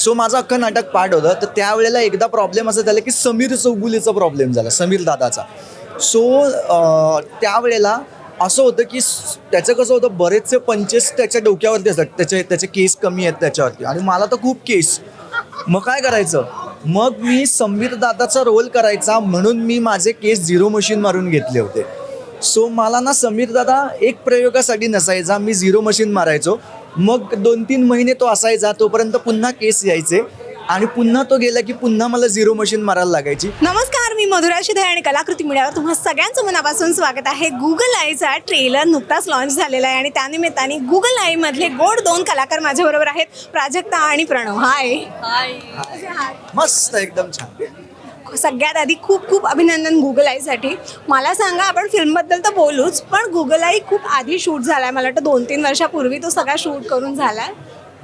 So माझं अख्खं नाटक पाठ होतं. तर त्यावेळेला एकदा प्रॉब्लेम असं झाला की समीर चौगुलेचा प्रॉब्लेम झाला समीर दादाचा. सो त्यावेळेला असं होतं की त्याचं कसं होतं बरेचसे पंचेस त्याच्या डोक्यावरती असतात. त्याचे त्याचे केस कमी आहेत त्याच्यावरती. आणि मला तर खूप केस. मग काय करायचं? मग मी संबित दादाचा रोल करायचा म्हणून मी माझे केस झिरो मशीन मारून घेतले होते. सो मला ना समीर दादा एक प्रयोगासाठी नसायचा. मी झिरो मशीन मारायचो. मग दोन तीन महिने तो असायचा तोपर्यंत पुन्हा केस यायचे. आणि पुन्हा तो गेला की पुन्हा मला झिरो मशीन मारायला लागायची. नमस्कार मी मधुरा शिधे आणि कलाकृती मीडियावर तुम्हा सगळ्यांचं मनापासून स्वागत आहे. गुगल आईचा ट्रेलर नुकताच लॉन्च झालेला आहे आणि त्यानिमित्ताने गुगल आई मधले गोड दोन कलाकार माझ्याबरोबर आहेत. प्राजक्ता आणि प्रणव. हाय मस्त एकदम छान. सगळ्यात आधी खूप खूप अभिनंदन गुगल आईसाठी. मला सांगा आपण फिल्मबद्दल तर बोलूच पण गुगल आई खूप आधी शूट झालाय. मला वाटतं दोन तीन वर्षापूर्वी तो सगळा शूट करून झालाय.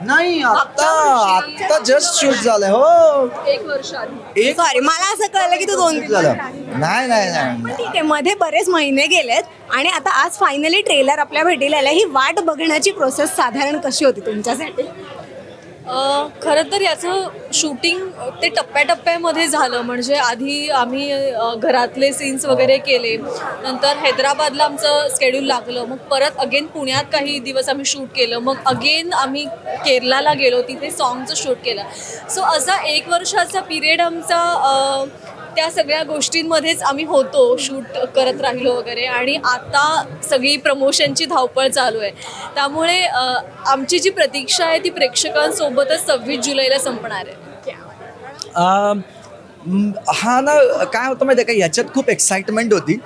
नाही आता आता जस्ट शूट झालंय हो. एक वर्ष आधी. एक सॉरी मला असं कळलं की तो दोन तीन झालं. नाही नाही पण नाही. ठीक आहे मध्ये बरेच महिने गेलेत आणि आता आज फायनली ट्रेलर आपल्या भेटीला आला ही वाट बघण्याची प्रोसेस साधारण कशी होती तुमच्यासाठी? खरं तर याचं शूटिंग ते टप्प्याटप्प्यामध्ये झालं. म्हणजे आधी आम्ही घरातले सीन्स वगैरे केले. नंतर हैदराबादला आमचं स्केड्यूल लागलं. मग परत अगेन पुण्यात काही दिवस आम्ही शूट केलं. मग अगेन आम्ही केरलाला गेलो. तिथे सॉन्गचं शूट केलं. सो असा एक वर्षाचा पिरियड आमचा त्या सगळ्या गोष्टींमध्येच आम्ही होतो शूट करत राहिलो वगैरे. आणि आता सगळी प्रमोशनची धावपळ चालू आहे. त्यामुळे आमची जी प्रतीक्षा आहे ती प्रेक्षकांसोबतच सव्वीस जुलैला संपणार आहे. हा ना काय होतं माहिती आहे का याच्यात खूप एक्साइटमेंट होती.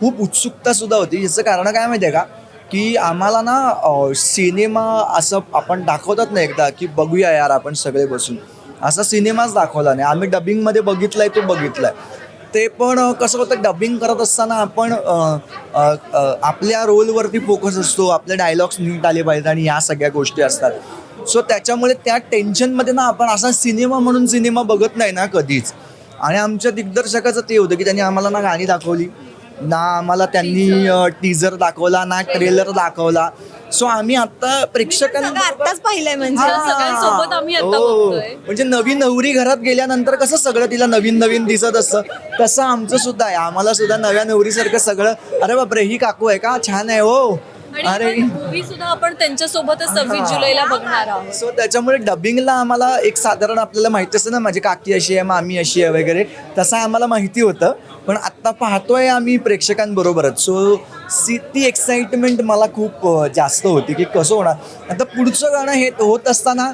खूप उत्सुकता सुद्धा होती. याचं कारण काय माहिती आहे का की आम्हाला ना सिनेमा असं आपण दाखवतात ना एकदा की बघूया यार आपण सगळे बसून. असा सिनेमाच दाखवला नाही. आम्ही डबिंगमध्ये बघितलाय तो बघितलाय. ते पण कसं होतं डबिंग करत असताना आपण आपल्या रोलवरती फोकस असतो आपले डायलॉग्स नीट आले पाहिजेत आणि या सगळ्या गोष्टी असतात. सो त्याच्यामुळे त्या टेन्शनमध्ये ना आपण असा सिनेमा म्हणून सिनेमा बघत नाही ना कधीच. आणि आमच्या दिग्दर्शकाचं ते होतं की त्यांनी आम्हाला ना गाणी दाखवली. ना आम्हाला त्यांनी टीजर दाखवला ना ट्रेलर दाखवला. सो आम्ही आता प्रेक्षकांना पाहिलंय म्हणजे. हा. सगळ्यांसोबत आम्ही आता. बघतोय. म्हणजे नवीन नवरी घरात गेल्यानंतर कसं सगळं तिला नवीन नवीन दिसत असतं? तसं आमचं सुद्धा आहे. आम्हाला सुद्धा नव्या नवरीसारखं सगळं अरे बापरे ही काकू आहे का? छान आहे हो. अरे. मूवी सुद्धा आपण त्यांच्यासोबतच सव्वीस जुलैला बघणार आहोत. सो त्याच्यामुळे डबिंगला आम्हाला एक साधारण आपल्याला माहिती असतं ना माझी काकी अशी आहे मामी अशी आहे वगैरे तसं आम्हाला माहिती होतं. पण आत्ता पाहतोय आम्ही प्रेक्षकांबरोबरच. सो सी ती एक्साइटमेंट मला खूप जास्त होती की कसं होणार. आता पुढचं गाणं हे होत असताना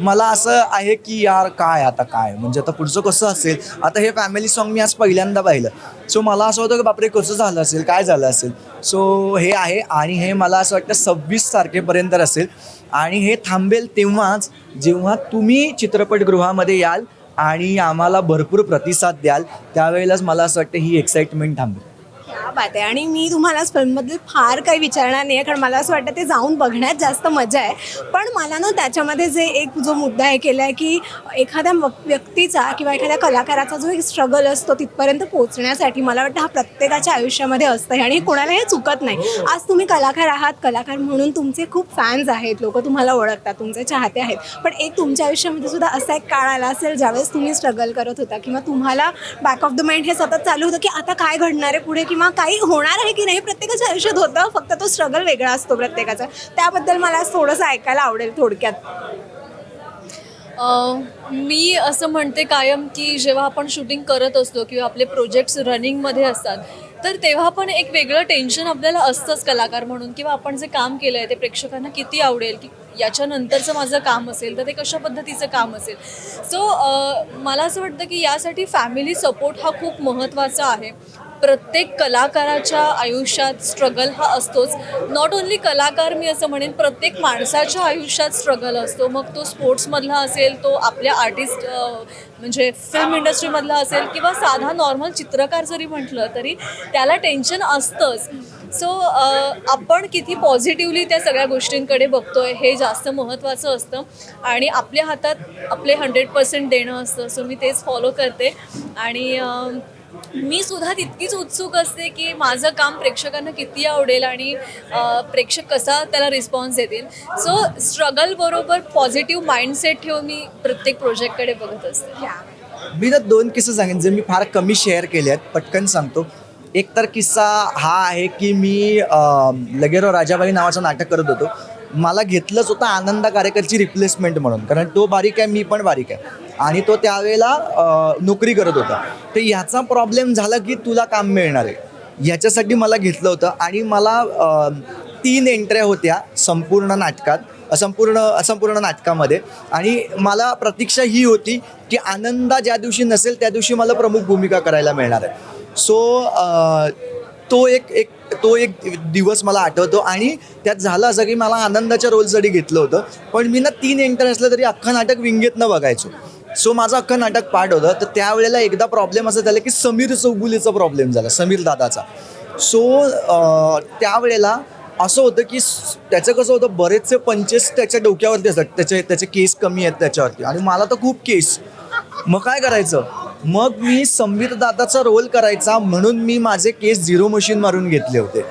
मला असं आहे की यार काय आता काय? म्हणजे आता पुढचं कसं असेल? आता हे फॅमिली सॉन्ग मी आज पहिल्यांदा पाहिलं. सो मला असं होतं की बापरे कसं झालं असेल? काय झालं असेल? सो हे आहे आणि हे मला असं वाटतं सव्वीस तारखेपर्यंत असेल. आणि हे थांबेल तेव्हाच जेव्हा तुम्ही चित्रपटगृहामध्ये याल आणि आम्हाला भरपूर प्रतिसाद द्याल त्यावेळेलाच मला असं वाटतं ही एक्साइटमेंट थांबेल. क्या बात आहे. आणि मी तुम्हाला फिल्मबद्दल फार काही विचारणार नाही आहे कारण मला असं वाटतं ते जाऊन बघण्यात जास्त मजा आहे. पण मला ना त्याच्यामध्ये जे एक जो मुद्दा हे केला आहे की एखाद्या व्यक्तीचा किंवा एखाद्या कलाकाराचा जो एक स्ट्रगल असतो तिथपर्यंत पोहोचण्यासाठी मला वाटतं हा प्रत्येकाच्या आयुष्यामध्ये असतं आणि कोणाला हे चुकत नाही. आज तुम्ही कलाकार आहात कलाकार म्हणून तुमचे खूप फॅन्स आहेत लोक तुम्हाला ओळखतात तुमचे चाहते आहेत. पण एक तुमच्या आयुष्यामध्ये सुद्धा असा एक काळ आला असेल ज्यावेळेस तुम्ही स्ट्रगल करत होता किंवा तुम्हाला बॅक ऑफ द माइंड हे सतत चालू होतं की आता काय घडणार आहे पुढे की किंवा काही होणार आहे की नाही प्रत्येकाच्या आयुष्यात होतं फक्त तो स्ट्रगल वेगळा असतो प्रत्येकाचा. त्याबद्दल मला थोडंसं ऐकायला आवडेल थोडक्यात. मी असं म्हणते कायम की जेव्हा आपण शूटिंग करत असतो किंवा आपले प्रोजेक्ट्स रनिंगमध्ये असतात तर तेव्हा पण एक वेगळं टेन्शन आपल्याला असतंच कलाकार म्हणून किंवा आपण जे काम केलं आहे ते प्रेक्षकांना किती आवडेल की याच्यानंतरचं माझं काम असेल तर ते कशा पद्धतीचं काम असेल. सो मला असं वाटतं की यासाठी फॅमिली सपोर्ट हा खूप महत्त्वाचा आहे. प्रत्येक कलाकाराच्या आयुष्यात स्ट्रगल हा असतोच. नॉट ओन्ली कलाकार मी असं म्हणेन प्रत्येक माणसाच्या आयुष्यात स्ट्रगल असतो. मग तो स्पोर्ट्समधला असेल तो आपल्या आर्टिस्ट म्हणजे फिल्म इंडस्ट्रीमधला असेल किंवा साधा नॉर्मल चित्रकार जरी म्हटलं तरी त्याला टेन्शन असतंच. सो आपण किती पॉझिटिव्हली त्या सगळ्या गोष्टींकडे बघतोय हे जास्त महत्त्वाचं असतं. आणि आपल्या हातात आपले हंड्रेड पर्सेंट देणं असतं. सो मी तेच फॉलो करते. आणि मी सुद्धा तितकीच उत्सुक असते की माझं काम प्रेक्षकांना किती आवडेल आणि प्रेक्षक कसा त्याला रिस्पॉन्स देतील. सो स्ट्रगल बरोबर पॉझिटिव्ह माइंडसेट ठेवून मी प्रत्येक प्रोजेक्टकडे बघत असते. मी ना दोन किस्से सांगेन जे मी फार कमी शेअर केले आहेत पटकन सांगतो. एक तर किस्सा हा आहे की मी लगेरो राजाबाई नावाचं नाटक करत होतो. मला घेतलंच होतं आनंदा कार्यकरची रिप्लेसमेंट म्हणून कारण तो बारीक आहे मी पण बारीक आहे. आणि तो त्यावेळेला नोकरी करत होता. तर याचा प्रॉब्लेम झाला की तुला काम मिळणार आहे. याच्यासाठी मला घेतलं होतं आणि मला तीन एंट्र्या होत्या संपूर्ण नाटकात असंपूर्ण असंपूर्ण नाटकामध्ये. आणि मला प्रतीक्षा ही होती की आनंदा ज्या दिवशी नसेल त्या दिवशी मला प्रमुख भूमिका करायला मिळणार आहे. सो तो एक एक तो एक दिवस मला आठवतो आणि त्यात झालं असं की मला आनंदाच्या रोलसाठी घेतलं होतं. पण मी ना तीन एंटर असलं तरी अख्खं नाटक विंगेतनं बघायचो. सो माझं अख्खं नाटक पाठ होतं. तर त्यावेळेला एकदा प्रॉब्लेम असं झाला की समीर चौगुलेचा प्रॉब्लेम झाला समीर दादाचा. सो त्यावेळेला असं होतं की त्याचं कसं होतं बरेचसे पंचेस त्याच्या डोक्यावरती असतात. त्याचे त्याचे केस कमी आहेत त्याच्यावरती. आणि मला तर खूप केस. मग काय करायचं? मग मी संबित दादाचा रोल करायचा म्हणून मी माझे केस झिरो मशीन मारून घेतले होते.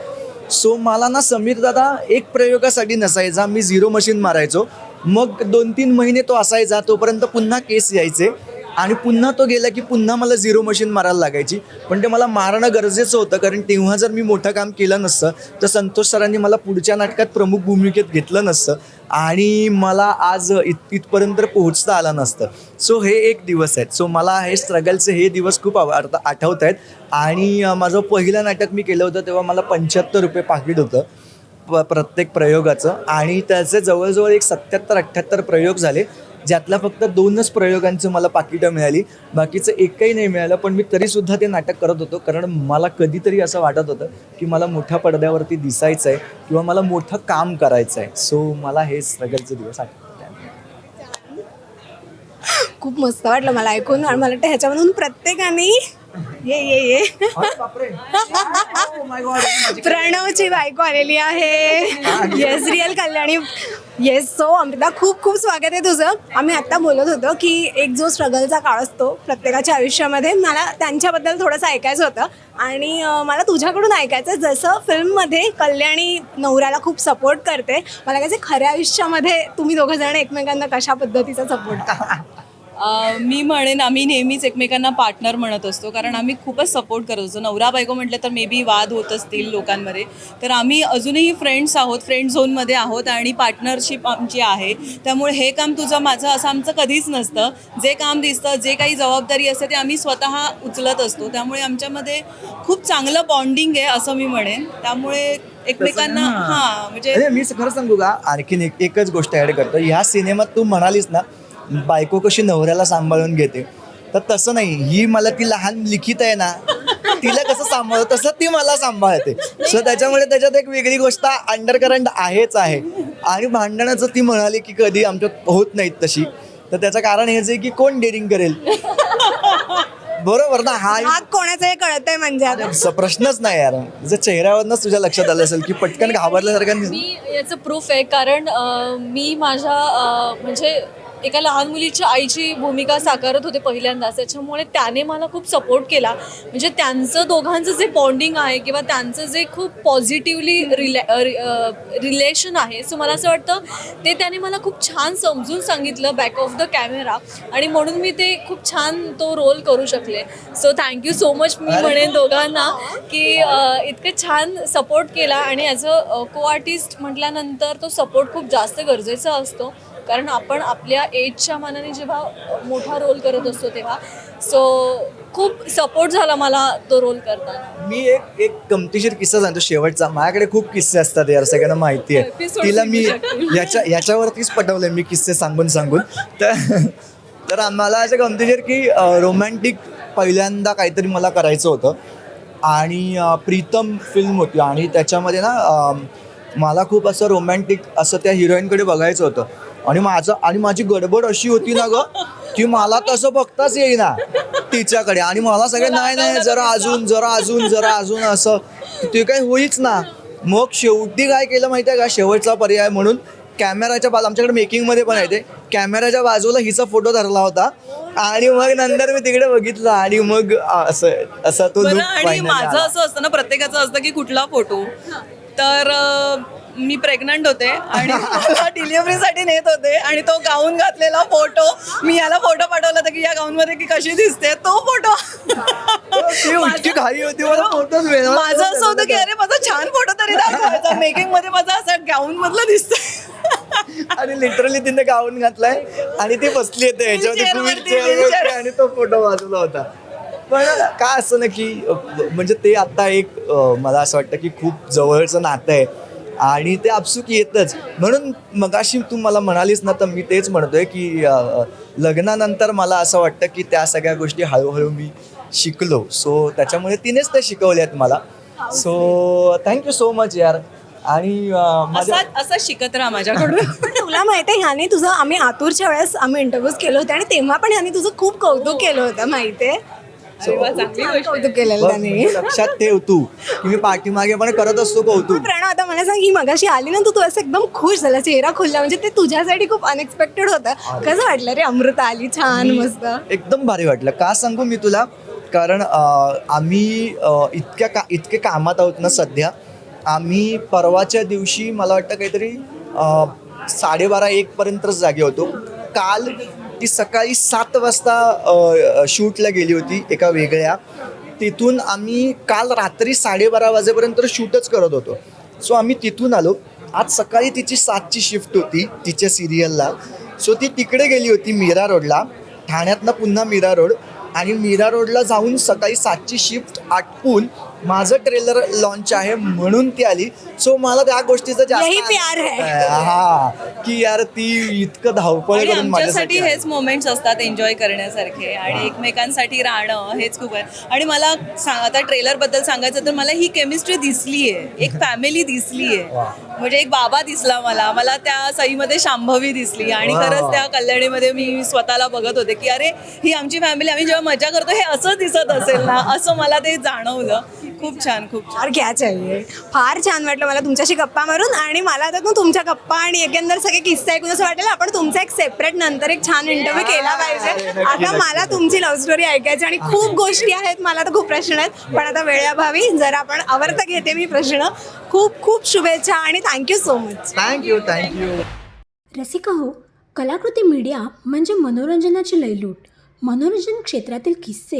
सो मला ना समीर दादा एक प्रयोगासाठी नसायचा. मी झिरो मशीन मारायचो. मग दोन तीन महिने तो असायचा तोपर्यंत पुन्हा केस यायचे. आणि पुन्हा तो गेला की पुन्हा मला झिरो मशीन मारायला लागायची. पण ते मला मारणं गरजेचं होतं कारण तेव्हा जर मी मोठं काम केलं नसतं तर संतोष सरांनी मला पुढच्या नाटकात प्रमुख भूमिकेत घेतलं नसतं. आणि मला आज इत इथपर्यंत पोहोचता आलं नसतं. सो हे एक दिवस आहेत. सो मला हे स्ट्रगलचे हे दिवस खूप आव आठवत आहेत. आणि माझं पहिलं नाटक मी केलं होतं तेव्हा मला पंच्याहत्तर रुपये पाकिट होतं. प- प्रत्येक प्रयोगाचं. आणि त्याचे जवळजवळ एक सत्याहत्तर अठ्ठ्याहत्तर प्रयोग झाले. ज्यातल्या फक्त दोनच प्रयोगांचं मला पाकिटं मिळाली. बाकीचं एकही नाही मिळालं पण मी तरीसुद्धा ते नाटक करत होतो. कारण मला कधीतरी असं वाटत होतं की मला मोठ्या पडद्यावरती दिसायचं आहे किंवा मला मोठं काम करायचं आहे सो मला हे स्ट्रगलचे दिवस आठवतात. खूप मस्त वाटलं मला ऐकून. आणि मला वाटतं ह्याच्यामधून प्रत्येकाने ये ये ये. प्रणवची बायको आलेली आहे. Yes real Kalyani. Yes so Amruta खूप खूप स्वागत आहे तुझं. आम्ही आत्ता बोलत होतो की एक जो स्ट्रगलचा काळ असतो प्रत्येकाच्या आयुष्यामध्ये मला त्यांच्याबद्दल थोडंसं ऐकायचं होतं. आणि मला तुझ्याकडून ऐकायचं जसं फिल्ममध्ये कल्याणी नवऱ्याला खूप सपोर्ट करते मला काय खऱ्या आयुष्यामध्ये तुम्ही दोघं जण एकमेकांना कशा पद्धतीचा सपोर्ट अ, मी म्हणेन आम्ही नेहमीच एकमेकांना पार्टनर म्हणत असतो. कारण आम्ही खूपच सपोर्ट करत असतो. नवरा बायको म्हटलं तर मे बी वाद होत असतील लोकांमध्ये. तर आम्ही अजूनही फ्रेंड्स आहोत फ्रेंड झोनमध्ये आहोत आणि पार्टनरशिप आमची आहे. त्यामुळे हे काम तुझं माझं असं आमचं कधीच नसतं. जे काम दिसतं जे काही जबाबदारी असते ते आम्ही स्वतः उचलत असतो. त्यामुळे आमच्यामध्ये खूप चांगलं बॉन्डिंग आहे असं मी म्हणेन. त्यामुळे एकमेकांना हां म्हणजे अरे मी खरं सांगू का? आणखीन एक एकच गोष्ट ऍड करतो. ह्या सिनेमात तू म्हणालीस ना बायको कशी नवऱ्याला सांभाळून घेते. तर तसं नाही ही मला ती लहान लिखित आहे ना तिला कसं सांभाळ तसं ती मला सांभाळते. सो त्याच्यामुळे त्याच्यात एक वेगळी गोष्ट अंडर करंट आहेच आहे. आणि भांडणाचं ती म्हणाली की कधी आमच्यात होत नाहीत तशी. तर त्याचं कारण हेच आहे की कोण डेअरिंग करेल? बरोबर ना? हा हा कोणाचं हे कळतंय म्हणजे आता. प्रश्नच नाही यार. जर चेहऱ्यावरनच तुझ्या लक्षात आलं असेल की पटकन घाबरल्यासारखं. मी याचं प्रूफ आहे. कारण अं, मी माझ्या अं, म्हणजे एका लहान मुलीच्या आईची भूमिका साकारत होते पहिल्यांदाच. त्याच्यामुळे त्याने मला खूप सपोर्ट केला. म्हणजे त्यांचं दोघांचं जे बॉन्डिंग आहे किंवा त्यांचं जे खूप पॉझिटिव्हली रिले रिलेशन आहे सो मला असं वाटतं ते त्याने मला खूप छान समजून सांगितलं बॅक ऑफ द कॅमेरा आणि म्हणून मी ते खूप छान तो रोल करू शकले. So thank you so much मी म्हणेन दोघांना की इतकं छान सपोर्ट केला आणि ॲज अ को आर्टिस्ट म्हटल्यानंतर तो सपोर्ट खूप जास्त गरजेचा असतो. कारण आपण आपल्या एजच्या मानाने जेव्हा मोठा रोल करत असतो तेव्हा. सो खूप सपोर्ट झाला मला तो रोल करताना. मी एक एक गमतीशीर किस्सा सांगतो शेवटचा. माझ्याकडे खूप किस्से असतात यार सगळ्यांना माहिती आहे. Episode तिला मी याच्या याच्यावरतीच पटवलंय मी किस्से सांगून सांगून. तर तर आम्हाला असं गमतीशीर की रोमॅन्टिक पहिल्यांदा काहीतरी मला करायचं होतं. आणि प्रीतम फिल्म होती. आणि त्याच्यामध्ये ना मला खूप असं रोमॅन्टिक असं त्या हिरोईनकडे बघायचं होतं. आणि माझं आणि माझी गडबड अशी होती ना ग की मला तसं बघताच येईना तिच्याकडे. आणि मला सगळे नाही नाही जरा अजून जरा अजून जरा अजून असं. ते काही होईच ना. मग शेवटी काय केलं माहिती आहे का? शेवटचा पर्याय म्हणून कॅमेराच्या बाजू आमच्याकडे मेकिंगमध्ये पण आहे ते. कॅमेराच्या बाजूला हिचा फोटो धरला होता. आणि मग नंतर मी तिकडे बघितलं आणि मग असं असं तो आणि माझं. असं असतं ना प्रत्येकाचं असतं की कुठला फोटो. तर मी प्रेग्नंट होते आणि डिलिव्हरीसाठी नेत होते आणि तो गाऊन घातलेला फोटो मी याला फोटो पाठवला होता की या गाऊन मध्ये की कशी दिसते तो फोटो मला माझं असं होतं की अरे माझा छान फोटो तरी दाखवायचा. मेकिंगमध्ये माझा असा गाऊन मधला दिसतोय. आणि लिटरली तिने गाऊन घातलाय आणि ती बसली येते ह्याच्यामध्ये Wheelchair wheel वरती, chair वरती wheelchair. आणि तो फोटो बाजूला होता. पण काय असं ना की म्हणजे ते आता एक मला असं वाटतं की खूप जवळचं नातं आहे. आणि ते आपसूक येतच. म्हणून मगाशी तू मला म्हणालीस ना तर मी तेच म्हणतोय की लग्नानंतर मला असं वाटतं की त्या सगळ्या गोष्टी हळूहळू मी शिकलो. सो त्याच्यामुळे तिनेच ते शिकवल्यात मला. सो थँक्यू सो मच यार. आणि असा असा शिकत राहा माझ्याकडून. तुला माहिती आहे ह्याने तुझं आम्ही आतूरच्या वेळेस आम्ही इंटरव्ह्यूज केले होते आणि तेव्हा पण ह्याने तुझं खूप कौतुक केलं होतं माहिती आहे? कौतुक केलेलं बघ, त्याने. म्हणजे लक्षात ठेव तू की मी पाठीमागे पण करत असतो कौतुक. प्रणव आता मला सांग ही मगाशी आली ना तू तू असं एकदम खुश झाला चेहरा खुलला म्हणजे ते तुझ्यासाठी खूप अनएक्सपेक्टेड होतं. कसं वाटलं रे अमृता आली छान मस्त? एकदम भारी वाटलं. का सांगू मी तुला? कारण अं, आम्ही अं, इतक्या का इतके कामात आहोत ना सध्या. आम्ही परवाच्या दिवशी मला वाटतं काहीतरी अं, साडेबारा एकपर्यंतच जागे होतो. काल ती सकाळी सात वाजता शूटला गेली होती एका वेगळ्या. तिथून आम्ही काल रात्री साडेबारा वाजेपर्यंत शूटच करत होतो. सो आम्ही तिथून आलो. आज सकाळी तिची सातची शिफ्ट होती तिच्या सिरियलला सो ती तिकडे गेली होती मीरा रोडला. ठाण्यातनं पुन्हा मीरा रोड. आणि मीरा रोडला जाऊन सकाळी सातची शिफ्ट आटपून माझं ट्रेलर लॉन्च आहे म्हणून ती आली. सो मला त्या गोष्टीचं यही जास्त प्यार है. हा. की यार ती इतकं धावपळ आणि करून आमच्यासाठी माझ्यासाठी आली. हेच मोमेंट्स असतात एन्जॉय करण्यासारखे आणि एकमेकांसाठी राहणं हेच खूप आहे. आणि मला सा- आता ट्रेलरबद्दल सांगायचं तर मला ही केमिस्ट्री दिसली आहे एक फॅमिली दिसली आहे म्हणजे एक बाबा दिसला मला. मला त्या सईमध्ये शांभवी दिसली. आणि वा. खरंच त्या कल्याणीमध्ये मी स्वतःला बघत होते की अरे ही आमची फॅमिली आम्ही जेव्हा मजा करतो हे असं दिसत असेल ना? असं मला ते जाणवलं. खूप छान खूप छान. फार क्या चाहिए फार छान वाटलं मला तुमच्याशी गप्पा मारून आणि मला आता ना तुमच्या गप्पा आणि एकंदर सगळे किस्से ऐकून असं वाटेल आपण तुमचा एक सेपरेट नंतर एक छान इंटरव्ह्यू केला पाहिजे. आता. मला तुमची लव्ह स्टोरी ऐकायची आणि खूप गोष्टी आहेत मला तर खूप प्रश्न आहेत पण आता वेळाभावी जर आपण आवर्त घेते मी प्रश्न. खूप खूप शुभेच्छा आणि thank you so much thank you thank you Rasika हो कलाकृती मीडिया म्हणजे मनोरंजनाची लयलूट. मनोरंजन क्षेत्रातील किस्से